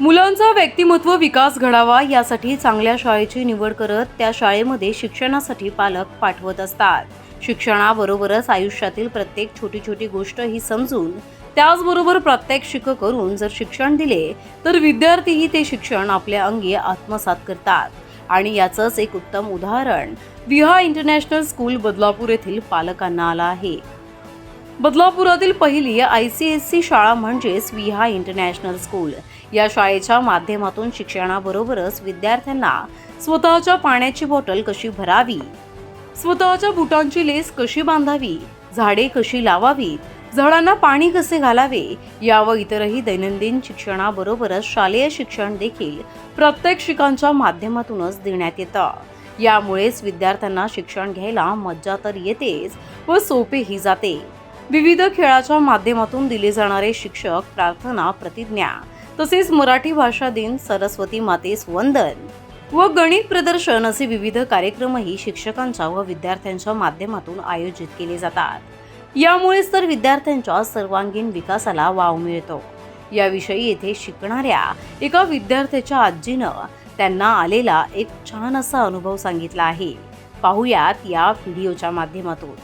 मुलांचा व्यक्तिमत्व विकास घडावा यासाठी चांगल्या शाळेची निवड करत त्या शाळेमध्ये शिक्षणासाठी पालक पाठवत असतात. शिक्षणाबरोबरच आयुष्यातील प्रत्येक छोटी छोटी गोष्ट ही समजून त्याचबरोबर प्रात्यक्षिक करून जर शिक्षण दिले तर विद्यार्थीही ते शिक्षण आपल्या अंगी आत्मसात करतात. आणि याचंच एक उत्तम उदाहरण विहा इंटरनॅशनल स्कूल बदलापूर येथील पालकांना आलं आहे. बदलापुरातील पहिली आय सी एस सी शाळा म्हणजेच विहा इंटरनॅशनल स्कूल. या शाळेच्या माध्यमातून शिक्षणाबरोबरच विद्यार्थ्यांना स्वतःच्या पाण्याची बॉटल कशी भरावी? स्वतःच्या बुटांची लेस कशी बांधावी? झाडे कशी लावावीत झाडांना पाणी कसे घालावे? या व इतरही दैनंदिन शिक्षणाबरोबरच शालेय शिक्षण देखील प्रात्यक्षिकांच्या माध्यमातूनच देण्यात येतं. यामुळेच विद्यार्थ्यांना शिक्षण घ्यायला मज्जा तर येतेच व सोपेही जाते. विविध खेळाच्या माध्यमातून दिले जाणारे शिक्षक प्रार्थना प्रतिज्ञा तसेच मराठी भाषा दिन सरस्वती मातेस वंदन व गणित प्रदर्शन असे विविध कार्यक्रमही शिक्षकांच्या व विद्यार्थ्यांच्या माध्यमातून आयोजित केले जातात. यामुळेच तर विद्यार्थ्यांच्या सर्वांगीण विकासाला वाव मिळतो. याविषयी येथे शिकणाऱ्या एका विद्यार्थ्याच्या आजीनं त्यांना आलेला एक छान असा अनुभव सांगितला आहे. पाहुयात या व्हिडिओच्या माध्यमातून.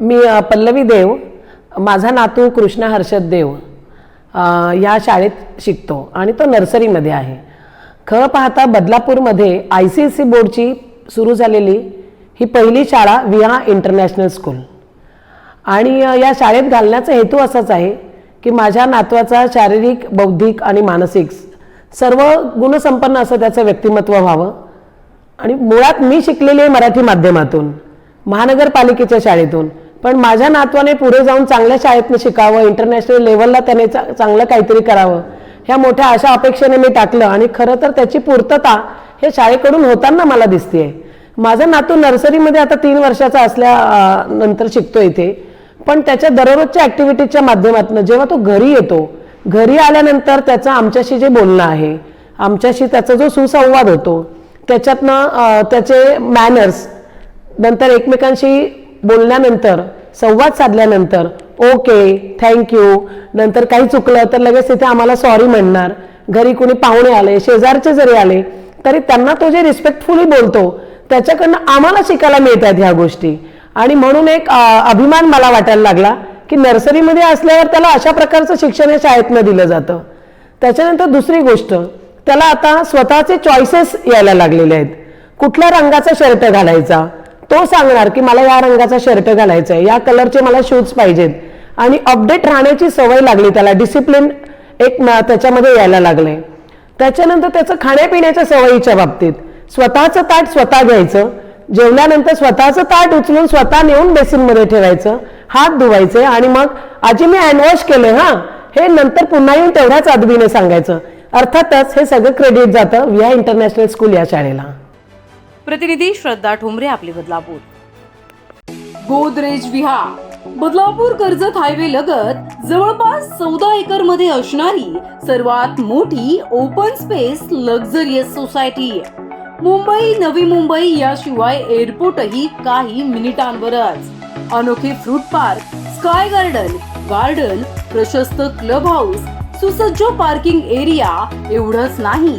मी पल्लवी देव माझा नातू कृष्णा हर्षद देव या शाळेत शिकतो आणि तो नर्सरीमध्ये आहे. खरं पाहता बदलापूरमध्ये आय सी एस सी बोर्डची सुरू झालेली ही पहिली शाळा विहा इंटरनॅशनल स्कूल. आणि या शाळेत घालण्याचा हेतू असाच आहे की माझ्या नातवाचा शारीरिक बौद्धिक आणि मानसिक सर्व गुणसंपन्न असं त्याचं व्यक्तिमत्व व्हावं. आणि मुळात मी शिकलेली आहे मराठी माध्यमातून महानगरपालिकेच्या शाळेतून. पण माझ्या नातवाने पुढे जाऊन चांगल्या शाळेतनं शिकावं इंटरनॅशनल लेवलला त्याने चांगलं काहीतरी करावं ह्या मोठ्या अशा अपेक्षेने मी टाकलं आणि खरं तर त्याची पूर्तता हे शाळेकडून होताना मला दिसतेय. माझा नातू नर्सरीमध्ये आता तीन वर्षाचा असल्या नंतर शिकतो इथे. पण त्याच्या दररोजच्या ॲक्टिव्हिटीजच्या माध्यमातून जेव्हा तो घरी येतो घरी आल्यानंतर त्याचं आमच्याशी जे बोलणं आहे आमच्याशी त्याचा जो सुसंवाद होतो त्याच्यातनं त्याचे मॅनर्स नंतर एकमेकांशी बोलल्यानंतर संवाद साधल्यानंतर ओके थँक्यू नंतर काही चुकलं तर लगेच तिथे आम्हाला सॉरी म्हणणार. घरी कुणी पाहुणे आले शेजारचे जरी आले तरी त्यांना तो जे रिस्पेक्टफुली बोलतो त्याच्याकडनं आम्हाला शिकायला मिळतात ह्या गोष्टी. आणि म्हणून एक अभिमान मला वाटायला लागला की नर्सरीमध्ये असल्यावर त्याला अशा प्रकारचं शिक्षण या शाळेतनं दिलं जातं. त्याच्यानंतर दुसरी गोष्ट त्याला आता स्वतःचे चॉईसेस यायला लागलेले आहेत. कुठल्या रंगाचा शर्ट घालायचा? तो सांगणार की मला या रंगाचा शर्ट घालायचा आहे या कलरचे मला शूज पाहिजेत. आणि अपडेट राहण्याची सवय लागली त्याला डिसिप्लिन एक त्याच्यामध्ये यायला लागले. त्याच्यानंतर त्याचं खाण्यापिण्याच्या सवयीच्या बाबतीत स्वतःचं ताट स्वतः घ्यायचं जेवल्यानंतर स्वतःचं ताट उचलून स्वतः नेऊन बेसिनमध्ये ठेवायचं हात धुवायचे आणि मग आजी मी हँडवॉश केले हा. हे नंतर पुन्हा येऊन तेवढ्याच अदबीने सांगायचं. अर्थातच हे सगळं क्रेडिट जातं विया इंटरनॅशनल स्कूल या शाळेला. प्रतिनिधी श्रद्धा ठोंबरे आपले बदलापूर. गोदरेज विहार. बदलापूर कर्जत हायवे लगत जवळपास चौदा एकरमध्ये असणारी सर्वात मोठी open space luxurious society Mumbai Navi Mumbai याशिवाय एअरपोर्टही काही मिनिटांवरच. अनोखे fruit park sky garden garden प्रशस्त क्लब हाऊस सुसज्ज पार्किंग एरिया एवढंच नाही.